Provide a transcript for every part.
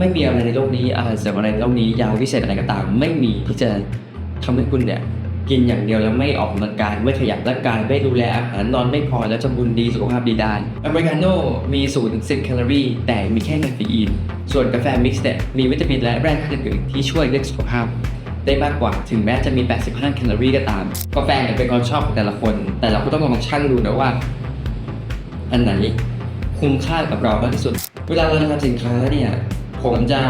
ไม่มีอะไรในโลกนี้อาหารเสริมอะไรในโลกนี้ยาวิเศษอะไรก็ตาม ไม่มีที่จะทำให้คุณเนี่ยกินอย่างเดียวแล้วไม่ออกกำลังกายไม่ขยับร่างกายไม่ดูแลอาหารนอนไม่พอแล้วจะบุญดีสุขภาพดีได้อเมริกาโน่มีสูตรถึง10แคลอรี่ แต่มีแค่คาเฟอีน ส่วนกาแฟมิกซ์เนี่ยมีวิตามินและแร่ธาตุอื่นที่ช่วยเรื่องสุขภาพ ได้มากกว่าถึงแม้จะมี 85 แคลอรี่ก็ตาม กาแฟเนี่ยเป็นความชอบของแต่ละคน แต่เราก็ต้องลองชั่งดูนะว่า อันไหนคุ้มค่ากับเรามากที่สุด เวลาเราทำสินค้าเนี่ย ผมจะ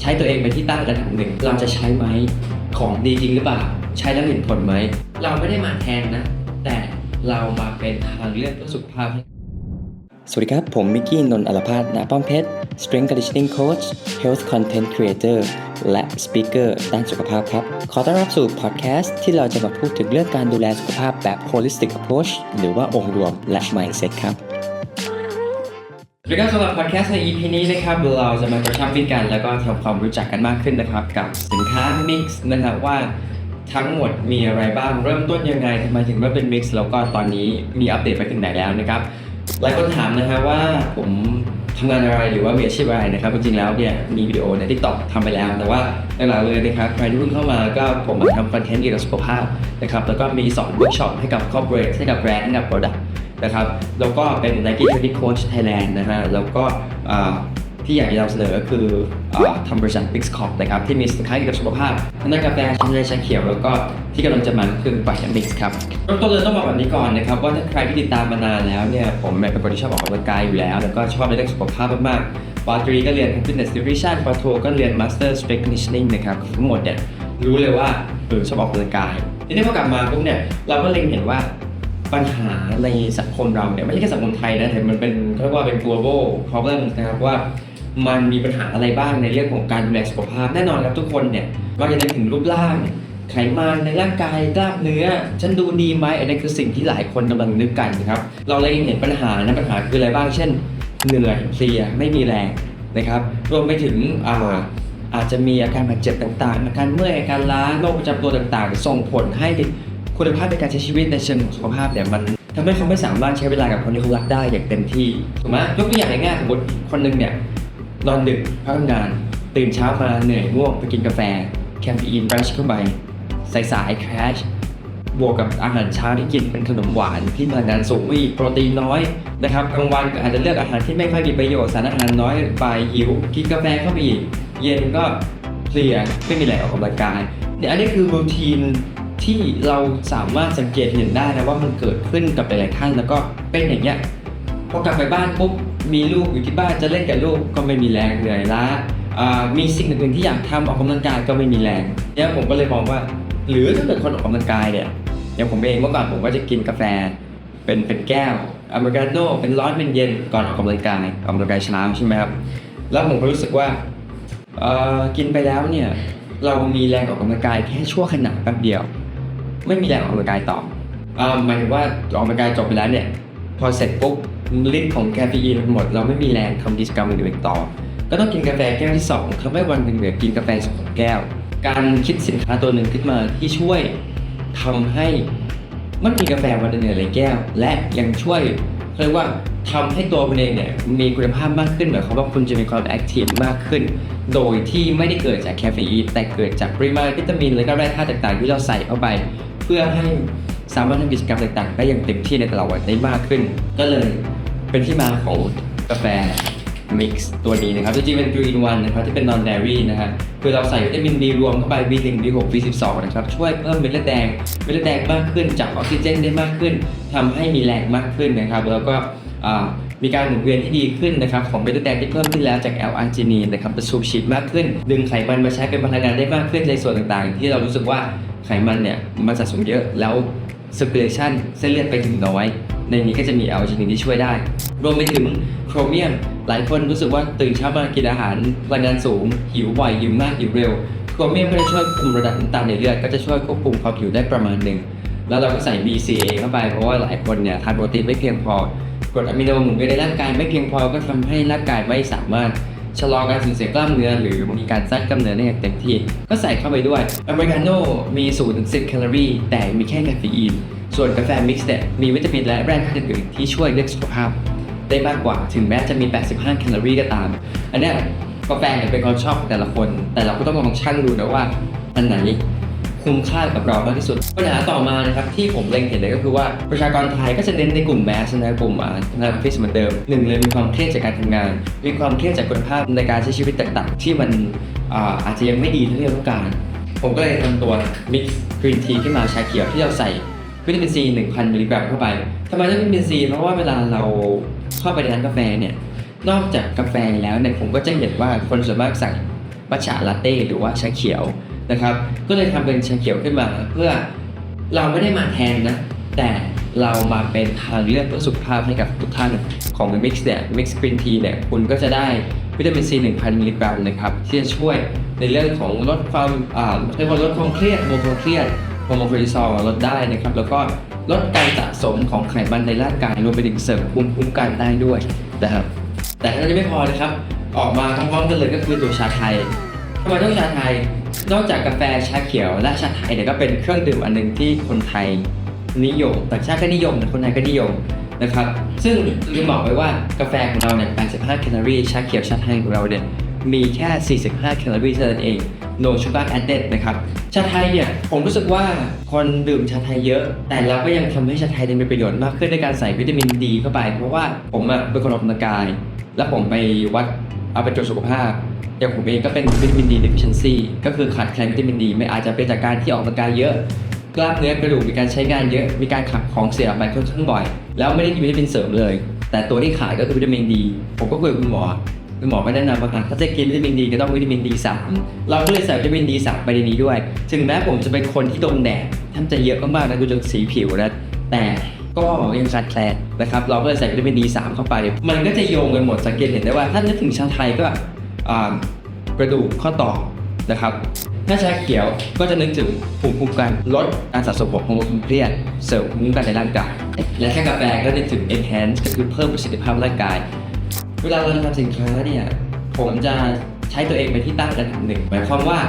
ใช้ตัวเองเป็นที่ตั้งระดับหนึ่ง เราจะใช้ไหมของดีจริงหรือเปล่า ใช้แล้วเห็นผลไหม เราไม่ได้มาแทนนะ แต่เรามาเป็นทางเลือกเพื่อสุขภาพ สวัสดีครับ ผมมิกกี้นนท์อลภาสนาป้อมเพชร Strength Conditioning Coach Health Content Creator และ Speaker ด้านสุขภาพครับ ขอต้อนรับสู่พอดแคสต์ที่เราจะมาพูดถึงเรื่องการดูแลสุขภาพแบบ Holistic Approach หรือว่าองค์รวมและ Mindset ครับ สวัสดีครับสำหรับพอดแคสต์ใน EP นี้นะครับเราจะมากระชับมิตรกัน แล้วก็ทำความรู้จักกันมากขึ้นนะครับ กับสินค้า Mix นะครับว่าทั้งหมดมีอะไรบ้างเริ่มต้นยังไงทำไมถึงเริ่มเป็น Mix แล้วก็ตอนนี้มีอัปเดตไปถึงไหนแล้วนะครับหลายคนถามนะครับว่าผมทำงานอะไรหรือว่ามีอาชีพอะไรนะครับจริงๆแล้วเนี่ยมีวิดีโอใน TikTok ทำไปแล้ว แต่ว่าหลักๆเลยนะครับใครที่เพิ่งเข้ามาก็ผมมาทำคอนเทนต์เกี่ยวกับสุขภาพนะครับแล้วก็มีสอนเวิร์กช็อปให้กับ corporate ให้กับแบรนด์ให้กับ product นะครับแล้วก็เป็น Nike Training Coach Thailand นะฮะแล้วก็ที่อยากจะนำเสนอก็คืออทำบริษัท Big Corp นะครับที่มีสินค้าเกี่ยวกับสุขภาพทั้งด้านกาแฟชาเลชาเขียว แล้วก็ที่กำลังจะมาคือปัจจัย Mix ครับเริ่มต้นเลยต้องบอกแบบนี้ก่อนนะครับว่าถ้าใครที่ติดตามมานานแล้วเนี่ยผมเป็นคนที่ชอบออกกำลังกายอยู่แล้ว แล้วก็ชอบในเรื่องสุขภาพมากๆปอตรีก็เรียน Fitness Nutrition ปอโทก็เรียน Master Strength Conditioning นะครับทั้งหมดเนี่ยรู้เลยว่าเออชอบออกกำลังกายทีนี้พอกลับมาปุ๊บเนี่ยเราก็เล็งเห็นว่า ปัญหาในสังคมเราเนี่ยไม่ใช่แค่สังคมไทยนะแต่มันเป็นเรียกว่าเป็น global problem นะครับว่ามันมีปัญหาอะไรบ้างในเรื่องของการดูแลสุขภาพแน่นอนครับทุกคนเนี่ยว่าจะนึกถึงรูปร่าง ไขมันในร่างกายกล้ามเนื้อฉันดูดีไหมอันนี้คือสิ่งที่หลายคนกำลังนึกกันนะครับเราเลยเห็นปัญหานะปัญหาคืออะไรบ้าง เช่น เหนื่อยเพลียไม่มีแรงนะครับรวมไปถึงอ่าอาจจะมีอาการบาดเจ็บต่างๆอาการเมื่อยอาการล้าโรคประจำตัวต่างๆ ส่งผลให้ คุณภาพในการใช้ชีวิตในเชิงสุขภาพเนี่ยมันทำให้เขาไม่สามารถใช้เวลากับคนที่เขารักได้อย่างเต็มที่ถูกไหมยกตัวอย่างง่ายๆสมมติคนหนึ่งเนี่ยนอนดึกพักทำงาน ตื่นเช้ามาเหนื่อยง่วงไปกินกาแฟ แคฟอีนบรัชเข้าไปสายสายแคชบวกกับอาหารเช้าที่กินเป็นขนมหวานที่พลังงานสูงอีกโปรตีนน้อยนะครับกลางวันก็อาจจะเลือกอาหารที่ไม่ค่อยมีประโยชน์สารอาหารน้อยไปหิวกินกาแฟเข้าไปอีกเย็นก็เพลียไม่มีแรงออกกำลังกายเนี่ยอันนี้คือรูทีน ที่เราสามารถสังเกตเห็นได้นะว่ามันเกิดขึ้นกับหลายๆท่านแล้วก็เป็นอย่างเงี้ยพอกลับไปบ้านปุ๊บมีลูกอยู่ที่บ้านจะเล่นกับลูกก็ไม่มีแรงเหนื่อยล้ามีสิ่งอื่นๆที่อยากทำออกกำลังกายก็ไม่มีแรงเนี่ยผมก็เลยมองว่า หรือถ้าเกิดคนออกกำลังกายเนี่ยอย่างผมเองเมื่อก่อนผมก็จะกินกาแฟ เป็นเป็นแก้วอเมริกาโน่เป็นร้อนเป็นเย็นก่อนออกกำลังกายออกกำลังกายเช้าใช่ไหมครับแล้วผมก็รู้สึกว่ากินไปแล้วเนี่ยเรามีแรงออกกำลังกายแค่ชั่วขณะแป๊บเดียว ไม่มีแรงออกกำลังกายต่ออ่าหมายถึงว่าออกกำลังกายจบไปแล้วเนี่ย พอเสร็จปุ๊บฤทธิ์ของแคเฟอีนมันหมด เราไม่มีแรงทำกิจกรรมอื่นต่อ ก็ต้องกินกาแฟแก้วที่สองทำให้วันหนึ่งเหลือกินกาแฟสองแก้ว การคิดสินค้าตัวหนึ่งขึ้นมาที่ช่วยทำให้มันมีกาแฟวันละหนึ่งหลายแก้ว และยังช่วยเรียกว่าทำให้ตัวคุณเองเนี่ยมีคุณภาพมากขึ้นหมายความว่าคุณจะมีความแอคทีฟมากขึ้น โดยที่ไม่ได้เกิดจากแคเฟอีนแต่เกิดจากปริมาณวิตามิน และก็แร่ธาตุต่างๆ ที่เราใส่เข้าไป พื่อให้สามารถทำกิจกรรมต่างๆ ได้อย่างเต็มที่ในแต่ละวันได้มากขึ้น ก็เลยเป็นที่มาของกาแฟมิกซ์ตัวนี้นะครับจริงๆเป็น3 in 1นะครับที่เป็น non dairy นะฮะคือเราใส่วิตามิน B รวมเข้าไป B1 B6 B12 นะครับช่วยเพิ่มเม็ดเลือดแดงเม็ดเลือดแดงมากขึ้นจับออกซิเจนได้มากขึ้นทำให้มีแรงมากขึ้นนะครับแล้วก็มีการหมุนเวียนที่ดีขึ้นนะครับของเม็ดเลือดแดงที่เพิ่มขึ้นแล้วจาก L อาร์จินีนนะครับจะสูบฉีดมากขึ้น ดึงไขมันมาใช้เป็นพลังงานได้มากขึ้นในส่วนต่างๆ ที่เรารู้สึกว่า ไขมันเนี่ยมันสะสมเยอะแล้ว circulation เส้นเลือดไปถึงน้อย ในนี้ก็จะมีแอลจินินที่ช่วยได้ รวมไปถึงโครเมียม หลายคนรู้สึกว่าตื่นเช้ามากินอาหารพลังงานสูง หิวบ่อยหิวมากหิวเร็ว โครเมียมก็จะช่วยคุมระดับน้ำตาลในเลือดก็จะช่วยควบคุมความหิวได้ประมาณหนึ่ง แล้วเราก็ใส่ BCA เข้าไปเพราะว่าหลายคนเนี่ยทานโปรตีนไม่เพียงพอกรดอะมิโนหมุนเวียนในร่างกายไม่เพียงพอก็ทำให้ร่างกายไม่สามารถ ชะลอการสูญเสียกล้ามเนื้อหรือมีการสร้างกล้ามเนื้อได้อย่างเต็มที่ ก็ใส่เข้าไปด้วยอเมริกาโน่มี0-10แคลอรี่ แต่มีแค่คาเฟอีน ส่วนกาแฟมิกซ์เนี่ยมีวิตามินและแร่ธาตุอื่นที่ช่วยเรื่องสุขภาพ ได้มากกว่าถึงแม้จะมี 85 แคลอรี่ก็ตาม อันเนี้ยกาแฟเนี่ยเป็นความชอบของแต่ละคน แต่เราก็ต้องลองชั่งดูนะว่าอันไหน คุ้มค่ากับเรามากที่สุดปัญหาต่อมานะครับที่ผมเล็งเห็นเลยก็คือว่าประชากรไทยก็จะเน้นในกลุ่มแมสนะกลุ่มอ่านาฟิสเหมือนเดิมหนึ่งเลยมีความเครียดจากการทำงาน มีความเครียดจากคุณภาพในการใช้ชีวิตต่างๆ ที่มันอาอาจจะยังไม่ดีเท่าที่เราต้องการ ผมก็เลยทำตัว Mix Green Tea ขึ้นมาชาเขียวที่เราใส่วิตามินซี1,000มิลลิกรัมเข้าไปทำไมต้องวิตามินซีเพราะว่าเวลาเราเข้าไปในร้านกาแฟเนี่ยนอกจากกาแฟแล้วเนี่ยผมก็จะเห็นว่าคนส่วนมากสั่งมัทฉะลาเต้หรือว่าชาเขียว นะครับ ก็เลยทำเป็นชาเขียวขึ้นมา เพื่อเราไม่ได้มาแทนนะ แต่เรามาเป็นทางเลือกเพื่อสุขภาพให้กับทุกท่านของ Mix เนี่ย Mix Green Tea เนี่ยคุณก็จะได้วิตามินซี1,000มิลลิกรัมนะครับที่จะช่วยในเรื่องของลดความอ่าเรียกว่าลดความเครียดโมโความเครียดโฮอร์โมนคอร์ติซอลลดได้นะครับ แล้วก็ลดการสะสมของไขมันในร่างกายรวมไปถึงเสริมภูมิคุ้มกันได้ด้วยนะครับ แต่ถ้าจะไม่พอนะครับ ออกมาพร้อมๆกันเลยก็คือตัวชาไทยทำไมต้องชาไทย นอกจากกาแฟชาเขียวและชาไทยเนี่ยก็เป็นเครื่องดื่มอันหนึ่งที่คนไทยนิยมต่างชาติก็นิยมแต่คนไทยก็นิยมนะครับ ซึ่งลืมบอกไปว่ากาแฟของเราเนี่ย85แคลอรี่ชาเขียวชาไทยของเราเนี่ยมีแค่ 45 แคลอรี่เท่านั้นเอง no sugar added นะครับ ชาไทยเนี่ย ผมรู้สึกว่าคนดื่มชาไทยเยอะ แต่เราก็ยังทำให้ชาไทยได้มีประโยชน์มากขึ้นในการใส่วิตามินดีเข้าไป เพราะว่าผมอะเป็นคนออกกำลังกาย แล้วผมไปวัด เอาไปตรวจสุขภาพ อย่างผมเองก็เป็นวิตามินดี deficiency ก็คือขาดแคลนวิตามินดี ไม่อาจจะเป็นจากการที่ออกกำลังกายเยอะ กล้ามเนื้อกระดูกมีการใช้งานเยอะ มีการขับของเสียออกไปค่อนข้างบ่อย แล้วไม่ได้กินวิตามินเสริมเลย แต่ตัวที่ขาดก็คือวิตามินดี ผมก็คุยกับคุณหมอคุณหมอก็แนะนำว่าถ้าจะกินวิตามินดีก็ต้องวิตามินดีสามเราก็เลยใส่วิตามินดีสามไปในนี้ด้วย ถึงแม้ผมจะเป็นคนที่โดนแดดแทบจะเยอะมากๆนะดูจากสีผิวนะ แต่ ก็ยังขาดแคลนนะครับ เราก็เลยใส่วิตามินดีสามเข้าไป มันก็จะโยงกันหมดสังเกตเห็นได้ว่า ถ้านึกถึงชาไทยก็อ่ากระดูกข้อต่อนะครับ ถ้าชาเขียวก็จะนึกถึงภูมิคุ้มกันลดการสะสมของฮอร์โมนเครียดเสริมภูมิคุ้มกันในร่างกาย และถ้ากาแฟก็นึกถึง enhance ก็คือเพิ่มประสิทธิภาพร่างกาย เวลาเราทำสินค้าเนี่ยผมจะใช้ตัวเองเป็นที่ตั้งระดับหนึ่งหมายความว่า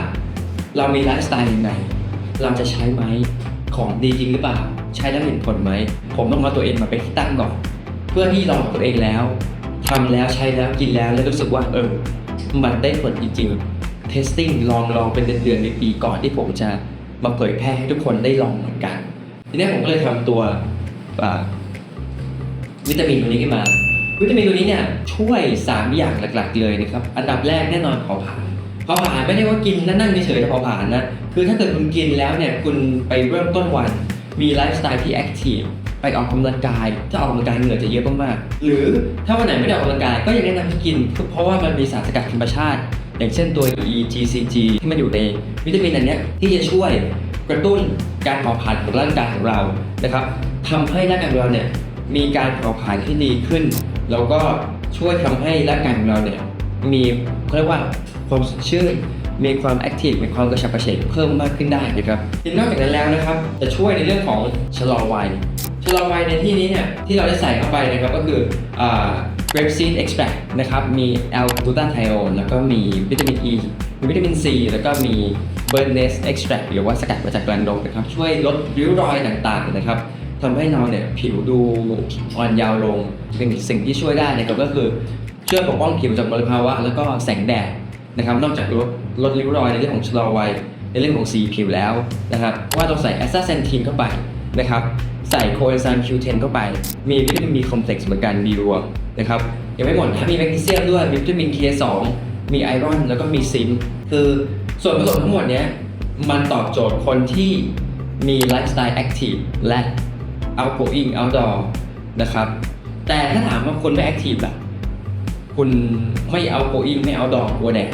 เรามีไลฟ์สไตล์ยังไง เราจะใช้ไหมของดีจริงหรือเปล่า ใช้แล้วเห็นผลไหม ผมต้องเอาตัวเองมาเป็นที่ตั้งก่อน เพื่อที่ลองตัวเองแล้วทำแล้วใช้แล้วกินแล้วแล้วรู้สึกว่าเออ มันได้ผลจริงๆ testing ลองลองเป็นเดือนๆในปีก่อนที่ผมจะมาเผยแพร่ให้ทุกคนได้ลองเหมือนกัน ทีนี้ผมก็เลยทำตัววิตามินตัวนี้ขึ้นมา วิตามินตัวนี้เนี่ยช่วย 3 อย่างหลักๆ เลยนะครับ อันดับแรกแน่นอนเผาผลาญเผาผลาญไม่ได้ว่ากินนั่งๆเฉยๆแต่เผาผลาญนะ คือถ้าเกิดคุณกินแล้วเนี่ยคุณไปเริ่มต้นวัน มีไลฟ์สไตล์ที่แอคทีฟไปออกกำลังกาย ถ้าออกกำลังกายเหงื่อจะเยอะมากๆ หรือถ้าวันไหนไม่ได้ออกกำลังกายก็ยังแนะนำให้กิน เพราะว่ามันมีสารสกัดธรรมชาติ อย่างเช่นตัว EGCG ที่มันอยู่ในวิตามินอันนี้ที่จะช่วยกระตุ้นการเผาผลาญของร่างกายของเรานะครับทำให้ร่างกายของเราเนี่ยมีการเผาผลาญที่ดีขึ้น แล้วก็ช่วยทำให้ร่างกายของเราเนี่ย มีเขาเรียกว่าความสดชื่นมีความแอคทีฟมีความกระฉับกระเฉงเพิ่มมากขึ้นได้นะครับนอกจากนั้นแล้วนะครับ จะช่วยในเรื่องของชะลอวัยชะลอวัยในที่นี้เนี่ยที่เราได้ใส่เข้าไปนะครับก็คืออ่า grape seed extract นะครับ มี L glutathione แล้วก็มีวิตามิน E มีวิตามิน C แล้วก็มี Burness extract หรือว่าสกัดมาจากกลันดงนะครับ ช่วยลดริ้วรอยต่างๆนะครับทำให้เราเนี่ยผิวดูอ่อนเยาว์ลงเป็นสิ่งที่ช่วยได้นะครับก็คือ ช่วยปกป้องผิวจากมลภาวะ แล้วก็แสงแดดนะครับ นอกจากลดลดริ้วรอยในเรื่องของชะลอวัยในเรื่องของสีผิวแล้วนะครับว่าต้องใส่แอสซาเซนทีนเข้าไปนะครับใส่โคเอนไซม์ Q10 เข้าไป มีวิตามิน B คอมเพล็กซ์เหมือนกัน B รวมนะครับยังไม่หมดนะมีแมกนีเซียมด้วยมีวิตามิน K2 มีไอรอนแล้วก็มีซิงค์คือส่วนผสมทั้งหมดเนี้ยมันตอบโจทย์คนที่มีไลฟ์สไตล์แอคทีฟและ outgoing outdoor นะครับแต่ถ้าถามว่าคนไม่แอคทีฟล่ะ คุณไม่ outgoing ไม่ outdoor กลัวแดด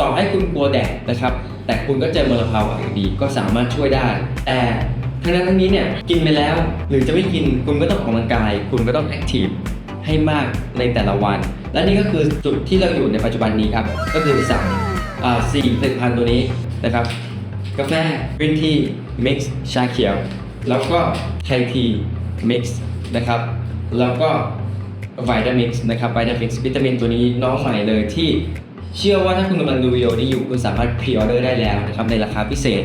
ต่อให้คุณกลัวแดดนะครับ แต่คุณก็เจอมลภาวะอยู่ดีก็สามารถช่วยได้ แต่ทั้งนั้นทั้งนี้เนี่ยกินไปแล้ว หรือจะไม่กินคุณก็ต้องออกกำลังกาย คุณก็ต้องแอคทีฟให้มากในแต่ละวัน และนี่ก็คือจุดที่เราอยู่ในปัจจุบันนี้ครับก็คือสั่งสี่ผลิตภัณฑ์ตัวนี้นะครับกาแฟกรีนทีมิกซ์ชาเขียว แล้วก็ไทยทีมิกซ์นะครับ แล้วก็ วตามิกซ์นะครับไวตามิกซ์วิตามินตัวนี้น้องใหม่เลยที่เชื่อว่าถ้าคุณกำลังดูวิดีโอนี้อยู่คุณสามารถพรีออเดอร์ได้แล้วนะครับในราคาพิเศษ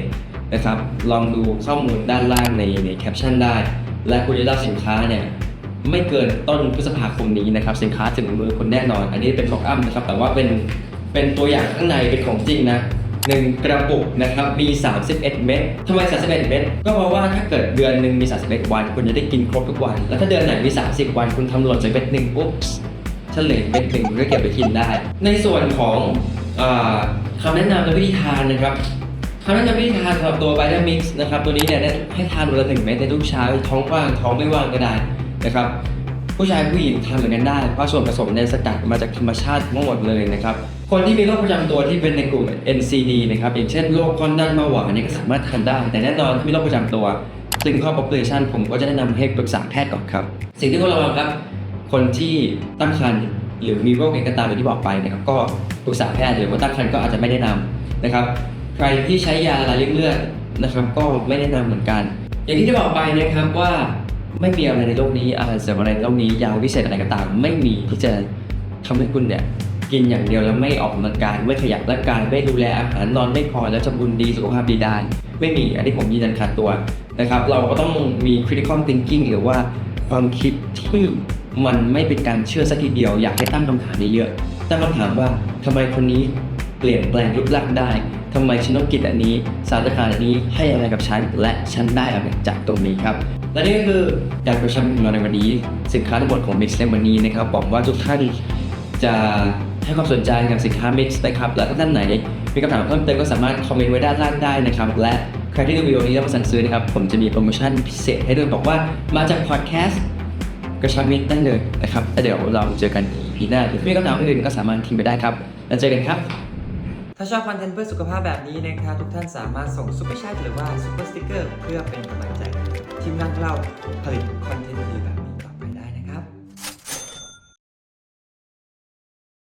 นะครับ ลองดูข้อมูลด้านล่างในในแคปชั่นได้ และคุณจะได้สินค้าเนี่ยไม่เกินต้นพฤษภาคมนี้นะครับ สินค้าถึงมือคุณแน่นอน อันนี้เป็นของอ้ำนะครับ แต่ว่าเป็นเป็นตัวอย่างข้างในเป็นของจริงนะ หนึ่งกระปุกนะครับมี 31 เม็ดทำไม 31 เม็ดก็เพราะว่าถ้าเกิดเดือนหนึ่งมี 31 วัน คุณจะได้กินครบทุกวัน แล้วถ้าเดือนไหนมี 30 วัน คุณทำหล่นจากเม็ดหนึ่งปุ๊บเฉลยเม็ดหนึ่งคุณก็เก็บไปกินได้ ในส่วนของอคำแนะนำและวิธีทานนะครับคำแนะนำวิธีทานสำหรับตัวไ i ตามิกส์นะครับตัวนี้เนี่ยให้ทานวันละหนึ่งเม็ดในทุกเช้าท้องว่างท้องไม่ว่างก็ได้นะครับ ผู้ชายผู้หญิงทานเหมือนกันได้ เพราะส่วนผสมในสกัดมาจากธรรมชาติทั้งหมดเลยนะครับ คนที่มีโรคประจำตัวที่เป็นในกลุ่ม NCD นะครับอย่างเช่นโรคความดันเบาหวานเนี่ยก็สามารถทานได้ แต่แน่นอนถ้ามีโรคประจำตัวซึ่งข้อ population ผมก็จะแนะนำให้ปรึกษาแพทย์ก่อนครับ สิ่งที่ควรระวังครับ คนที่ตั้งครรภ์หรือมีโรคเอกตามอย่างที่บอกไปนะครับก็ปรึกษาแพทย์หรือว่าตั้งครรภ์ก็อาจจะไม่แนะนำนะครับ ใครที่ใช้ยาละลายริ่มเลือดนะครับ ก็ไม่แนะนำเหมือนกัน อย่างที่ได้บอกไปนะครับว่า ไม่มีอะไรในโลกนี้อาหารเสริมอะไรในโลกนี้ยาวิเศษอะไรก็ตาม ไม่มีที่จะทำให้คุณเนี่ยกินอย่างเดียวแล้วไม่ออกกำลังกายไม่ขยับร่างกายไม่ดูแลอาหารนอนไม่พอแล้วจะบุญดีสุขภาพดีได้ไม่มีอันนี้ผมยืนยันขาดตัวนะครับเราก็ต้องมี critical thinking หรือว่าความคิดที่มันไม่เป็นการเชื่อสักทีเดียว อยากให้ตั้งคำถามเยอะๆตั้งคำถามว่าทำไมคนนี้เปลี่ยนแปลงรูปร่างได้ทำไมฉันต้องกินอันนี้ สารอาหารอันนี้ให้อะไรกับฉัน และฉันได้อะไรจากตรงนี้ครับ และนี่ก็คือการประชันของเราในวันนี้ สินค้าทั้งหมดของ Mix ในวันนี้นะครับบอกว่าทุกท่านจะให้ความสนใจกับสินค้า Mix นะครับและถ้าท่านไหนมีคำถามเพิ่มเติมก็สามารถคอมเมนต์ไว้ด้านล่างได้นะครับ และใครที่ดูวิดีโอนี้แล้วมาสั่งซื้อนะครับผมจะมีโปรโมชั่นพิเศษให้ด้วยบอกว่ามาจากพอดแคสต์กระชับมิตรได้เลยนะครับแล้วเดี๋ยวเราเจอกันอีพีหน้าหรือมีคำถามอื่นก็สามารถทิ้งไปได้ครับแล้วเจอกันครับ ถ้าชอบคอนเทนต์เพื่อสุขภาพแบบนี้นะครับทุกท่านสามารถส่งซุปเปอร์แชทหรือว่าซุปเปอร์สติกเกอร์เพื่อเป็นกำลังใจ ทีมงานของเราผลิตคอนเทนต์ดีๆแบบ